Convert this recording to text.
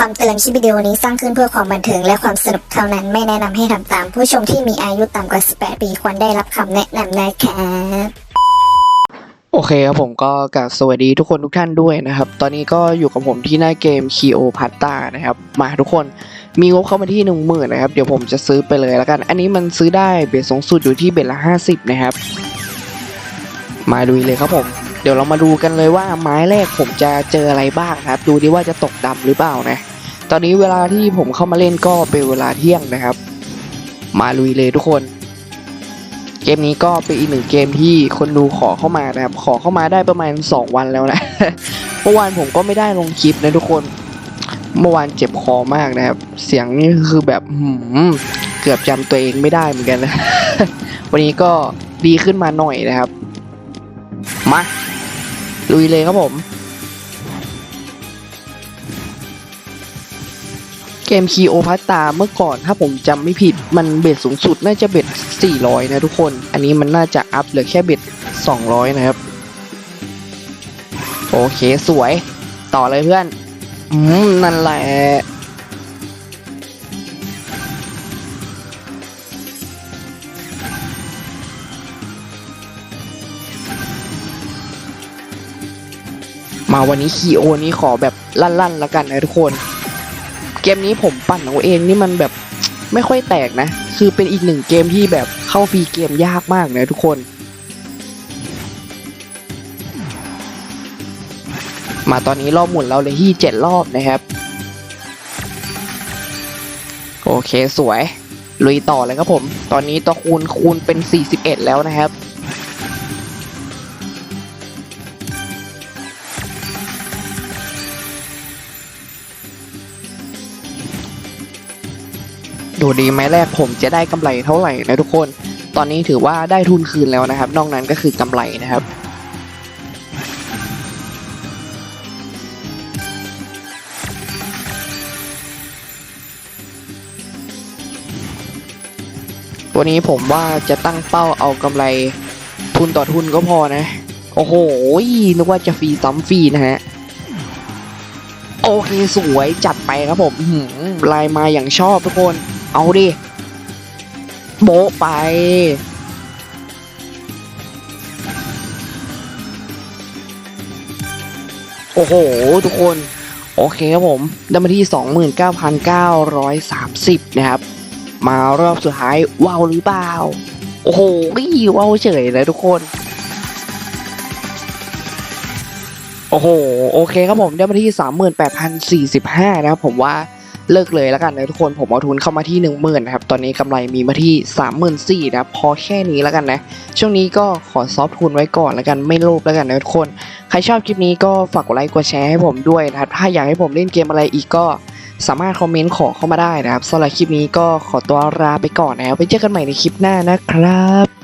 คำเตือนคลิปวิดีโอนี้สร้างขึ้นเพื่อความบันเทิงและความสนุกเท่านั้นไม่แนะนำให้ทำตาม ผู้ชมที่มีอายุต่ำกว่า 18 ปีควรได้รับคำแนะนำนะครับโอเคครับผมก็กราบสวัสดีทุกคนทุกท่านด้วยนะครับ ตอนนี้ก็อยู่กับผมที่หน้าเกม k ีโอพัตตานะครับ มาทุกคนมีงบเข้ามาที่หนึ่งหมื่นนะครับ เดี๋ยวผมจะซื้อไปเลยแล้วกัน อันนี้มันซื้อได้เบสสูงสุดอยู่ที่เบสละห้าสิบนะครับ มาดูเลยครับผม ดี๋ยวเรามาดูกันเลยว่าไม้แรกผมจะเจออะไรบ้างครับ ดูดิว่าจะตกดำหรือเปล่านะ ตอนนี้เวลาที่ผมเข้ามาเล่นก็เป็นเวลาเที่ยงนะครับ มาลุยเลยทุกคน เกมนี้ก็เป็นอีกหนึ่งเกมที่คนดูขอเข้ามานะครับ ขอเข้ามาได้ประมาณ 2 วันแล้วนะ เมื่อวานผมก็ไม่ได้ลงคลิปนะทุกคน เมื่อวานเจ็บคอมากนะครับ เสียงนี่คือแบบหืมเกือบจำตัวเองไม่ได้เหมือนกันนะ วันนี้ก็ดีขึ้นมาหน่อยนะครับมา ลุยเลยครับผม เกมคีโอพัตตาเมื่อก่อนถ้าผมจำไม่ผิดมันเบ็ดสูงสุดน่าจะเบ็ด 400 นะทุกคน อันนี้มันน่าจะอัพเหลือแค่เบ็ด 200 นะครับ โอเคสวย ต่อเลยเพื่อน อืม นั่นแหละ มาวันนี้คีโอนี้ขอแบบลั่นๆแล้วกันนะทุกคน เกมนี้ผมปั่นเอาเองนี่มันแบบไม่ค่อยแตกนะ คือเป็นอีกหนึ่งเกมที่แบบเข้าฟรีเกมยากมากนะทุกคน มาตอนนี้รอบหมุนเราเลยที่เจ็ดรอบนะครับ โอเคสวย ลุยต่อเลยครับผม ตอนนี้ตัวคูณคูณเป็น 41 แล้วนะครับ ดูดีไหมแรกผมจะได้กำไรเท่าไหร่นะทุกคน ตอนนี้ถือว่าได้ทุนคืนแล้วนะครับ นอกนั้นก็คือกำไรนะครับตัวนี้ผมว่าจะตั้งเป้าเอากำไรทุนต่อทุนก็พอนะ โอ้โหนึกว่าจะฟรีซ้ำฟรีนะฮะ โอเคสวยจัดไปครับผมลายมาอย่างชอบทุกคน เอาดิ โบไป โอ้โห ทุกคน โอเคครับผมได้มาที่ 29,930 นะครับ มารอบสุดท้ายว้าวหรือเปล่า โอ้โหว้าวเฉยเลยทุกคนโอ้โห โอเคครับผมได้มาที่ 38,045 นะครับผมว่า เลิกเลยแล้วกันนะทุกคนผมเอาทุนเข้ามาที่ 10,000นะครับตอนนี้กำไรมีมาที่ 34,000นะครับพอแค่นี้แล้วกันนะช่วงนี้ก็ขอซอฟทุนไว้ก่อนแล้วกันไม่โลภแล้วกันนะทุกคน ใครชอบคลิปนี้ก็ฝากกดไลค์กดแชร์ให้ผมด้วยนะครับถ้าอยากให้ผมเล่นเกมอะไรอีกก็สามารถคอมเมนต์ขอเข้ามาได้นะครับสำหรับคลิปนี้ก็ขอตัวลาไปก่อนนะครับไปเจอกันใหม่ในคลิปหน้านะครับ